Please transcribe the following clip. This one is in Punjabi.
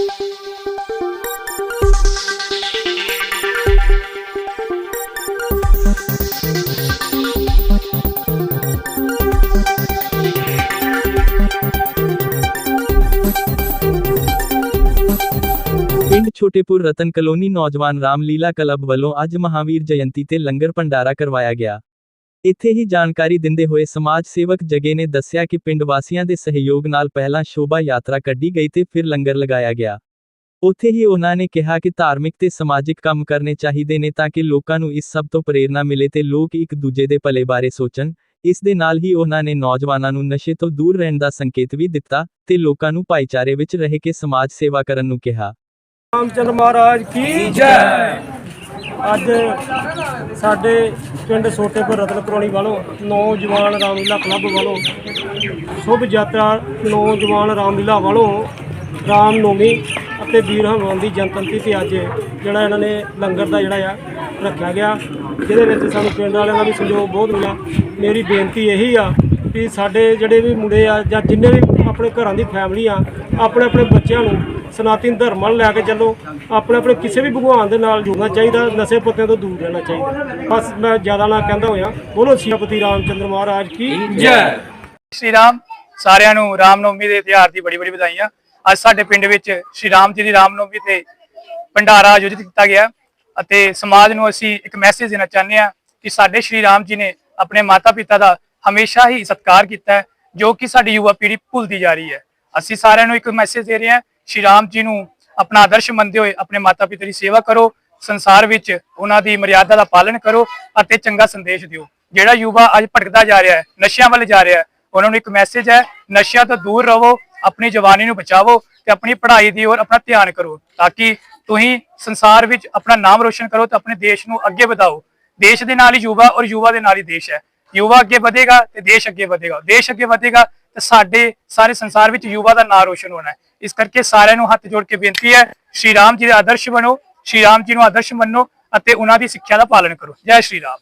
ਪਿੰਡ ਛੋਟੇਪੁਰ ਰਤਨ ਕਲੋਨੀ ਨੌਜਵਾਨ ਰਾਮਲੀਲਾ ਕਲੱਬ ਵੱਲੋਂ ਅੱਜ ਮਹਾਵੀਰ ਜਯੰਤੀ ਤੇ ਲੰਗਰ ਭੰਡਾਰਾ ਕਰਵਾਇਆ ਗਿਆ। ਇੱਥੇ ਹੀ ਜਾਣਕਾਰੀ ਦਿੰਦੇ ਹੋਏ ਸਮਾਜ ਸੇਵਕ ਜਗੇ ਨੇ ਦੱਸਿਆ ਕਿ ਪਿੰਡ ਵਾਸੀਆਂ ਦੇ ਸਹਿਯੋਗ ਨਾਲ ਪਹਿਲਾਂ ਸ਼ੋਭਾ ਯਾਤਰਾ ਕੱਢੀ ਗਈ ਤੇ ਫਿਰ ਲੰਗਰ ਲਗਾਇਆ ਗਿਆ। ਉੱਥੇ ਹੀ ਉਹਨਾਂ ਨੇ ਕਿਹਾ ਕਿ ਧਾਰਮਿਕ ਤੇ ਸਮਾਜਿਕ ਕੰਮ ਕਰਨੇ ਚਾਹੀਦੇ ਨੇ ਤਾਂ ਕਿ ਲੋਕਾਂ ਨੂੰ ਇਸ ਸਭ ਤੋਂ ਪ੍ਰੇਰਣਾ ਮਿਲੇ ਤੇ ਲੋਕ ਇੱਕ ਦੂਜੇ ਦੇ ਭਲੇ ਬਾਰੇ ਸੋਚਣ। ਇਸ ਦੇ ਨਾਲ ਹੀ ਉਹਨਾਂ ਨੇ ਨੌਜਵਾਨਾਂ ਨੂੰ ਨਸ਼ੇ ਤੋਂ ਦੂਰ ਰਹਿਣ ਦਾ ਸੰਕੇਤ ਵੀ ਦਿੱਤਾ ਤੇ ਲੋਕਾਂ ਨੂੰ ਭਾਈਚਾਰੇ ਵਿੱਚ ਰਹਿ ਕੇ ਸਮਾਜ ਸੇਵਾ ਕਰਨ ਨੂੰ ਕਿਹਾ। ਰਾਮਚੰਦਰ ਮਹਾਰਾਜ ਕੀ ਜੈ। ਅੱਜ ਸਾਡੇ ਪਿੰਡ ਛੋਟੇਪੁਰ ਰਤਨ ਕਲੋਨੀ ਵੱਲੋਂ ਨੌਜਵਾਨ ਰਾਮਲੀਲਾ ਕਲੱਬ ਵੱਲੋਂ ਸ਼ੁਭ ਯਾਤਰਾ ਨੌਜਵਾਨ ਰਾਮਲੀਲਾ ਵੱਲੋਂ ਰਾਮ ਨੌਮੀ ਅਤੇ ਵੀਰ ਹਨੂਮਾਨ ਦੀ ਜਨਤੰਤੀ ਤੇ ਅੱਜ ਜਿਹੜਾ ਇਹਨਾਂ ਨੇ ਲੰਗਰ ਦਾ ਜਿਹੜਾ ਆ ਰੱਖਿਆ ਗਿਆ। ਜਿਹਦੇ ਵਿੱਚ ਸਾਨੂੰ ਪਿੰਡ ਵਾਲਿਆਂ ਦਾ ਵੀ ਸਹਿਯੋਗ ਬਹੁਤ ਮਿਲਿਆ। ਮੇਰੀ ਬੇਨਤੀ ਇਹੀ ਆ ਵੀ ਸਾਡੇ ਜਿਹੜੇ ਵੀ ਮੁੰਡੇ ਆ ਜਾਂ ਜਿੰਨੇ ਵੀ ਆਪਣੇ ਘਰਾਂ ਦੀ ਫੈਮਿਲੀ ਆ ਆਪਣੇ ਆਪਣੇ ਬੱਚਿਆਂ ਨੂੰ ਸਨਾਤਨ ਧਰਮ ਵੱਲ ਲੈ ਕੇ ਚੱਲੋ। ਆਪਣੇ ਆਪਣੇ ਕਿਸੇ ਵੀ ਭਗਵਾਨ ਦੇ ਨਾਲ ਜੁੜਨਾ ਚਾਹੀਦਾ ਨਸ਼ੇ ਪੱਤਿਆਂ ਤੋਂ ਦੂਰ ਰਹਿਣਾ ਚਾਹੀਦਾ। ਬਸ ਮੈਂ ਜ਼ਿਆਦਾ ਨਾ ਕਹਿੰਦਾ ਹੋਇਆ। ਬੋਲੋ ਸ਼੍ਰੀਪਤੀ ਰਾਮਚੰਦਰ ਮਹਾਰਾਜ ਕੀ ਸ਼੍ਰੀ ਰਾਮ ਸਾਰਿਆਂ ਨੂੰ ਰਾਮਨਵਮੀ ਦੇ ਤਿਉਹਾਰ ਦੀ ਬੜੀ ਬੜੀ ਵਧਾਈਆਂ। ਅੱਜ ਸਾਡੇ ਪਿੰਡ ਵਿੱਚ ਸ਼੍ਰੀ ਰਾਮ ਜੀ ਦੀ ਰਾਮਨਵਮੀ ਤੇ ਭੰਡਾਰਾ ਆਯੋਜਿਤ ਕੀਤਾ ਗਿਆ। ਅਤੇ ਸਮਾਜ ਨੂੰ ਅਸੀਂ ਇੱਕ ਮੈਸੇਜ ਦੇਣਾ ਚਾਹੁੰਦੇ ਹਾਂ ਕਿ ਸਾਡੇ ਸ਼੍ਰੀ ਰਾਮ ਜੀ ਨੇ ਆਪਣੇ ਮਾਤਾ ਪਿਤਾ ਦਾ ਹਮੇਸ਼ਾ ਹੀ ਸਤਿਕਾਰ ਕੀਤਾ ਹੈ, ਜੋ ਕਿ ਸਾਡੀ ਯੁਵਾ ਪੀੜ੍ਹੀ ਭੁੱਲਦੀ ਜਾ ਰਹੀ ਹੈ। ਅਸੀਂ ਸਾਰਿਆਂ ਨੂੰ ਇੱਕ ਮੈਸੇਜ ਦੇ ਰਹੇ ਹਾਂ, ਸ਼੍ਰੀ ਰਾਮ ਜੀ ਨੂੰ ਆਪਣਾ ਆਦਰਸ਼ ਮੰਨਦੇ ਹੋਏ ਆਪਣੇ ਮਾਤਾ ਪਿਤਾ ਦੀ ਸੇਵਾ ਕਰੋ, ਸੰਸਾਰ ਵਿੱਚ ਉਹਨਾਂ ਦੀ ਮਰਿਆਦਾ ਦਾ ਪਾਲਣ ਕਰੋ ਅਤੇ ਚੰਗਾ ਸੰਦੇਸ਼ ਦਿਓ। ਜਿਹੜਾ ਯੁਵਾ ਅੱਜ ਭਟਕਦਾ ਜਾ ਰਿਹਾ ਹੈ, ਨਸ਼ਿਆਂ ਵੱਲ ਜਾ ਰਿਹਾ ਹੈ, ਉਹਨਾਂ ਨੂੰ ਇੱਕ ਮੈਸੇਜ ਹੈ, ਨਸ਼ਿਆਂ ਤੋਂ ਦੂਰ ਰਹੋ, ਆਪਣੀ ਜਵਾਨੀ ਨੂੰ ਬਚਾਵੋ ਤੇ ਆਪਣੀ ਪੜ੍ਹਾਈ ਦੀ ਔਰ ਆਪਣਾ ਧਿਆਨ ਕਰੋ, ਤਾਂ ਕਿ ਤੁਸੀਂ ਸੰਸਾਰ ਵਿੱਚ ਆਪਣਾ ਨਾਮ ਰੋਸ਼ਨ ਕਰੋ ਤੇ ਆਪਣੇ ਦੇਸ਼ ਨੂੰ ਅੱਗੇ ਵਧਾਓ। ਦੇਸ਼ ਦੇ ਨਾਲ ਹੀ ਯੁਵਾ ਔਰ ਯੁਵਾ ਦੇ ਨਾਲ ਹੀ ਦੇਸ਼ ਹੈ। ਯੁਵਾ ਅੱਗੇ ਵਧੇਗਾ ਤੇ ਦੇਸ਼ ਅੱਗੇ ਵਧੇਗਾ। ਦੇਸ਼ ਅੱਗੇ ਵਧੇਗਾ ਤੇ ਸਾਡੇ ਸਾਰੇ ਸੰਸਾਰ ਵਿੱਚ ਯੁਵਾ ਦਾ ਨਾਂ ਰੋਸ਼ਨ ਹੋਣਾ ਹੈ। ਇਸ ਕਰਕੇ ਸਾਰਿਆਂ ਨੂੰ ਹੱਥ ਜੋੜ ਕੇ ਬੇਨਤੀ ਹੈ, ਸ਼੍ਰੀ ਰਾਮ ਜੀ ਦੇ ਆਦਰਸ਼ ਬਣੋ, ਸ਼੍ਰੀ ਰਾਮ ਜੀ ਨੂੰ ਆਦਰਸ਼ ਮੰਨੋ ਅਤੇ ਉਹਨਾਂ ਦੀ ਸਿੱਖਿਆ ਦਾ ਪਾਲਣ ਕਰੋ। ਜੈ ਸ਼੍ਰੀ ਰਾਮ।